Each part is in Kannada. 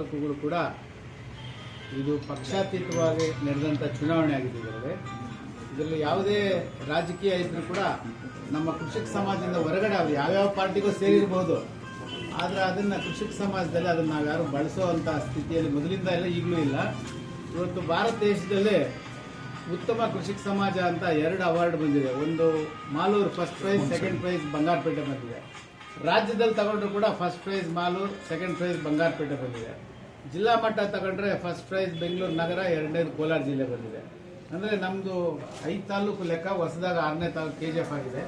ತಾಲೂಕುಗಳು ಕೂಡ ಇದು ಪಕ್ಷಾತೀತವಾಗಿ ನಡೆದಂಥ ಚುನಾವಣೆ ಆಗಿದೆ ಇದರಲ್ಲಿ ಇದರಲ್ಲಿ ಯಾವುದೇ ರಾಜಕೀಯ ಇದ್ರೂ ಕೂಡ ನಮ್ಮ ಕೃಷಿಕ ಸಮಾಜದಿಂದ ಹೊರಗಡೆ ಅವ್ರು ಯಾವ್ಯಾವ ಪಾರ್ಟಿಗೂ ಸೇರಿರ್ಬೋದು. ಆದರೆ ಅದನ್ನು ಕೃಷಿಕ ಸಮಾಜದಲ್ಲಿ ಅದನ್ನು ನಾವು ಯಾರು ಬಳಸೋವಂಥ ಸ್ಥಿತಿಯಲ್ಲಿ ಮೊದಲಿಂದ ಇಲ್ಲ ಈಗಲೂ ಇಲ್ಲ. ಇವತ್ತು ಭಾರತ ದೇಶದಲ್ಲಿ ಉತ್ತಮ ಕೃಷಿಕ ಸಮಾಜ ಅಂತ ಎರಡು ಅವಾರ್ಡ್ ಬಂದಿದೆ. ಒಂದು Malur first prize second prize Bangarapete ಬಂದಿದೆ. ರಾಜ್ಯದಲ್ಲಿ ತಗೊಂಡ್ರು ಕೂಡ first prize Malur second prize Bangarapete ಬಂದಿದೆ. ಜಿಲ್ಲಾ ಮಟ್ಟ ತಗೊಂಡ್ರೆ ಫಸ್ಟ್ ಪ್ರೈಸ್ ಬೆಂಗಳೂರು ನಗರ, ಎರಡನೇದು ಕೋಲಾರ ಜಿಲ್ಲೆ ಬಂದಿದೆ. ಅಂದರೆ ನಮ್ಮದು ಐದು ತಾಲೂಕು ಲೆಕ್ಕ, ಹೊಸದಾಗ ಆರನೇ ತಾಲೂಕು ಕೆ ಜಿ ಆಗಿದೆ.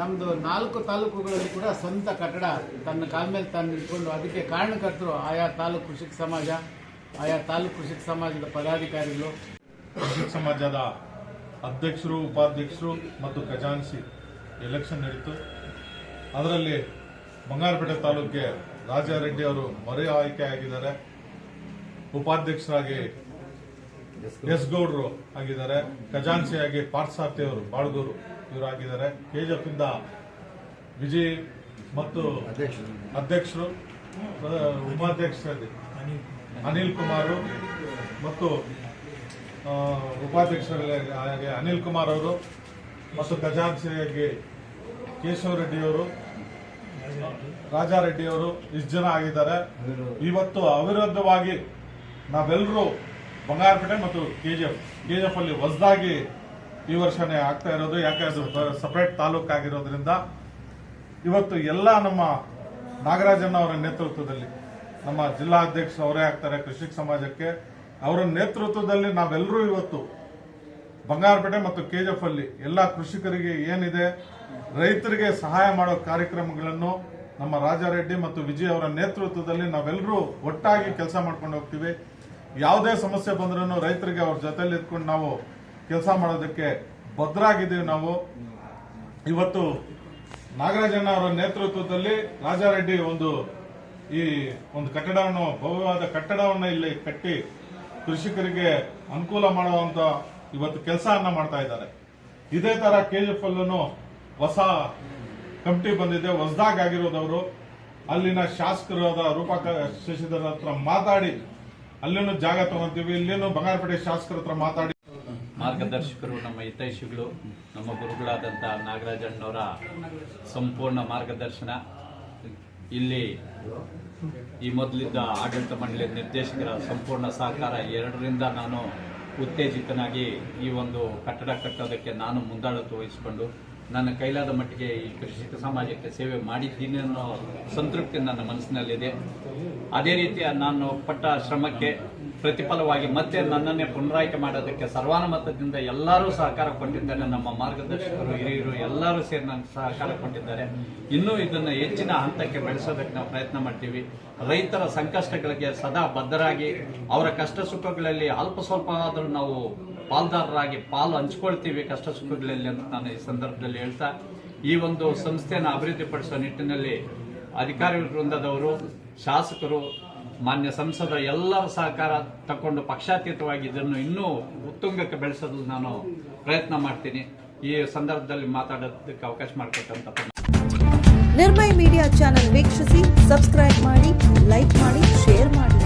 ನಮ್ಮದು ನಾಲ್ಕು ತಾಲೂಕುಗಳಲ್ಲಿ ಕೂಡ ಸ್ವಂತ ಕಟ್ಟಡ ತನ್ನ ಕಾಲ ಮೇಲೆ ತಾನು ನಿಂತ್ಕೊಂಡು ಅದಕ್ಕೆ ಕಾರಣಕರ್ತರು ಆಯಾ ತಾಲೂಕು ಕೃಷಿಕ ಸಮಾಜ, ಆಯಾ ತಾಲೂಕು ಕೃಷಿಕ ಸಮಾಜದ ಪದಾಧಿಕಾರಿಗಳು. ಕೃಷಿಕ ಸಮಾಜದ ಅಧ್ಯಕ್ಷರು, ಉಪಾಧ್ಯಕ್ಷರು ಮತ್ತು ಖಜಾನ್ಸಿ ಎಲೆಕ್ಷನ್ ನಡೀತು. ಅದರಲ್ಲಿ ಬಂಗಾರಪೇಟೆ ತಾಲೂಕಿಗೆ ರಾಜಾರೆಡ್ಡಿ ಅವರು ಮರು ಆಯ್ಕೆ ಆಗಿದ್ದಾರೆ. ಉಪಾಧ್ಯಕ್ಷರಾಗಿ ಎಸ್ ಗೌಡ್ರು ಆಗಿದ್ದಾರೆ. ಖಜಾನ್ಸಿಯಾಗಿ ಪಾರ್ಥಸಾರ್ಥಿ ಅವರು, ಬಾಳ್ಗೂರು ಇವರು ಆಗಿದ್ದಾರೆ. ಕೆಜಿಎಫ್ ಇಂದ ವಿಜಯ್ ಮತ್ತು ಅಧ್ಯಕ್ಷರು ಉಪಾಧ್ಯಕ್ಷರಾಗಿ ಅನಿಲ್ ಕುಮಾರ್ ಮತ್ತು ಉಪಾಧ್ಯಕ್ಷರಾಗಿ ಅನಿಲ್ ಕುಮಾರ್ ಅವರು ಮತ್ತು ಖಜಾನ್ಸಿಯಾಗಿ ಕೇಶವ ರೆಡ್ಡಿ ಅವರು ರಾಜಾರೆಡ್ಡಿ ಅವರು ಇಷ್ಟು ಜನ ಆಗಿದ್ದಾರೆ. ಇವತ್ತು ಅವಿರುದ್ಧವಾಗಿ ನಾವೆಲ್ಲರೂ ಬಂಗಾರಪೇಟೆ ಮತ್ತು K G F K G F ಅಲ್ಲಿ ಹೊಸದಾಗಿ ಈ ವರ್ಷನೇ ಆಗ್ತಾ ಇರೋದು. ಯಾಕೆ ಅದು ಸಪರೇಟ್ ತಾಲೂಕು ಆಗಿರೋದ್ರಿಂದ ಇವತ್ತು ಎಲ್ಲ ನಮ್ಮ ನಾಗರಾಜಣ್ಣ ಅವರ ನೇತೃತ್ವದಲ್ಲಿ, ನಮ್ಮ ಜಿಲ್ಲಾಧ್ಯಕ್ಷರು ಅವರೇ ಆಗ್ತಾರೆ ಕೃಷಿ ಸಮಾಜಕ್ಕೆ. ಅವರ ನೇತೃತ್ವದಲ್ಲಿ ನಾವೆಲ್ಲರೂ ಇವತ್ತು ಬಂಗಾರಪೇಟೆ ಮತ್ತು ಕೆಜಿಎಫ್ ಅಲ್ಲಿ ಎಲ್ಲ ಕೃಷಿಕರಿಗೆ ಏನಿದೆ, ರೈತರಿಗೆ ಸಹಾಯ ಮಾಡೋ ಕಾರ್ಯಕ್ರಮಗಳನ್ನು ನಮ್ಮ ರಾಜಾರೆಡ್ಡಿ ಮತ್ತು ವಿಜಯ್ ಅವರ ನೇತೃತ್ವದಲ್ಲಿ ನಾವೆಲ್ಲರೂ ಒಟ್ಟಾಗಿ ಕೆಲಸ ಮಾಡ್ಕೊಂಡು ಹೋಗ್ತೀವಿ. ಯಾವುದೇ ಸಮಸ್ಯೆ ಬಂದ್ರೂ ರೈತರಿಗೆ ಅವ್ರ ಜೊತೆಲಿ ಇದ್ಕೊಂಡು ನಾವು ಕೆಲಸ ಮಾಡೋದಕ್ಕೆ ಭದ್ರಾಗಿದ್ದೀವಿ ನಾವು. ಇವತ್ತು ನಾಗರಾಜಣ್ಣ ಅವರ ನೇತೃತ್ವದಲ್ಲಿ ರಾಜಾರೆಡ್ಡಿ ಒಂದು ಈ ಒಂದು ಕಟ್ಟಡವನ್ನು ಭವ್ಯವಾದ ಕಟ್ಟಡವನ್ನು ಇಲ್ಲಿ ಕಟ್ಟಿ ಕೃಷಿಕರಿಗೆ ಅನುಕೂಲ ಮಾಡುವಂತ ಇವತ್ತು ಕೆಲಸವನ್ನ ಮಾಡ್ತಾ ಇದ್ದಾರೆ. ಇದೇ ತರ ಕೆಜಿಎಫ್ ಅಲ್ಲೂ ಹೊಸ ಕಮಿಟಿ ಬಂದಿದೆ. ಹೊಸದಾಗಿ ಆಗಿರೋದವರು ಅಲ್ಲಿನ ಶಾಸಕರಾದ ರೂಪಕ ಶಶಿಧರ್ ಹತ್ರ ಮಾತಾಡಿ, ಅಲ್ಲಿನೂ ಜಾಗ ತಗೊಂತೀವಿ, ಇಲ್ಲಿನೂ ಬಂಗಾರಪೇಟೆ ಶಾಸಕರ ಹತ್ರ ಮಾತಾಡಿ. ಮಾರ್ಗದರ್ಶಕರು, ನಮ್ಮ ಹಿತೈಷಿಗಳು, ನಮ್ಮ ಗುರುಗಳಾದಂಥ ನಾಗರಾಜಣ್ಣವರ ಸಂಪೂರ್ಣ ಮಾರ್ಗದರ್ಶನ. ಇಲ್ಲಿ ಈ ಮೊದಲಿದ್ದ ಆಡಳಿತ ಮಂಡಳಿಯ ನಿರ್ದೇಶಕರ ಸಂಪೂರ್ಣ ಸಹಕಾರ. ಎರಡರಿಂದ ನಾನು ಉತ್ತೇಜಿತನಾಗಿ ಈ ಒಂದು ಕಟ್ಟಡ ಕಟ್ಟೋದಕ್ಕೆ ನಾನು ಮುಂದಾಳತ್ವ ವಹಿಸಿಕೊಂಡು ನನ್ನ ಕೈಲಾದ ಮಟ್ಟಿಗೆ ಈ ಕೃಷಿಕ ಸಮಾಜಕ್ಕೆ ಸೇವೆ ಮಾಡಿದ್ದೀನಿ ಅನ್ನೋ ಸಂತೃಪ್ತಿ ನನ್ನ ಮನಸ್ಸಿನಲ್ಲಿದೆ. ಅದೇ ರೀತಿಯ ನಾನು ಪಟ್ಟ ಶ್ರಮಕ್ಕೆ ಪ್ರತಿಫಲವಾಗಿ ಮತ್ತೆ ನನ್ನನ್ನೇ ಪುನರಾಯ್ಕೆ ಮಾಡೋದಕ್ಕೆ ಸರ್ವಾನುಮತದಿಂದ ಎಲ್ಲರೂ ಸಹಕಾರ ಕೊಟ್ಟಿದ್ದಾರೆ ನಮ್ಮ ಮಾರ್ಗದರ್ಶಕರು, ಹಿರಿಯರು ಎಲ್ಲರೂ ಸೇರಿ ನನಗೆ ಸಹಕಾರ ಕೊಟ್ಟಿದ್ದಾರೆ. ಇನ್ನೂ ಇದನ್ನು ಹೆಚ್ಚಿನ ಹಂತಕ್ಕೆ ಬೆಳೆಸೋದಕ್ಕೆ ನಾವು ಪ್ರಯತ್ನ ಮಾಡ್ತೀವಿ. ರೈತರ ಸಂಕಷ್ಟಗಳಿಗೆ ಸದಾ ಬದ್ಧರಾಗಿ, ಅವರ ಕಷ್ಟ ಸುಖಗಳಲ್ಲಿ ಅಲ್ಪ ಸ್ವಲ್ಪ ಆದರೂ ನಾವು ಪಾಲ್ದಾರರಾಗಿ ಪಾಲು ಹಂಚ್ಕೊಳ್ತೀವಿ ಕಷ್ಟ ಸುಖಗಳಲ್ಲಿ ಅಂತ ನಾನು ಈ ಸಂದರ್ಭದಲ್ಲಿ ಹೇಳ್ತಾ, ಈ ಒಂದು ಸಂಸ್ಥೆಯನ್ನು ಅಭಿವೃದ್ಧಿಪಡಿಸುವ ನಿಟ್ಟಿನಲ್ಲಿ ಅಧಿಕಾರಿ ವೃಂದದವರು, ಶಾಸಕರು, ಮಾನ್ಯ ಸಂಸದರ ಎಲ್ಲರ ಸಹಕಾರ ತಕೊಂಡು ಪಕ್ಷಾತೀತವಾಗಿ ಇದನ್ನು ಇನ್ನೂ ಉತ್ತುಂಗಕ್ಕೆ ಬೆಳೆಸಲು ನಾನು ಪ್ರಯತ್ನ ಮಾಡ್ತೀನಿ. ಈ ಸಂದರ್ಭದಲ್ಲಿ ಮಾತಾಡೋದಕ್ಕೆ ಅವಕಾಶ ಮಾಡಿಕೊಟ್ಟಂತ ನಿರ್ಮಯ ಮೀಡಿಯಾ ಚಾನೆಲ್ ವೀಕ್ಷಿಸಿ, ಸಬ್ಸ್ಕ್ರೈಬ್ ಮಾಡಿ, ಲೈಕ್ ಮಾಡಿ, ಶೇರ್ ಮಾಡಿ.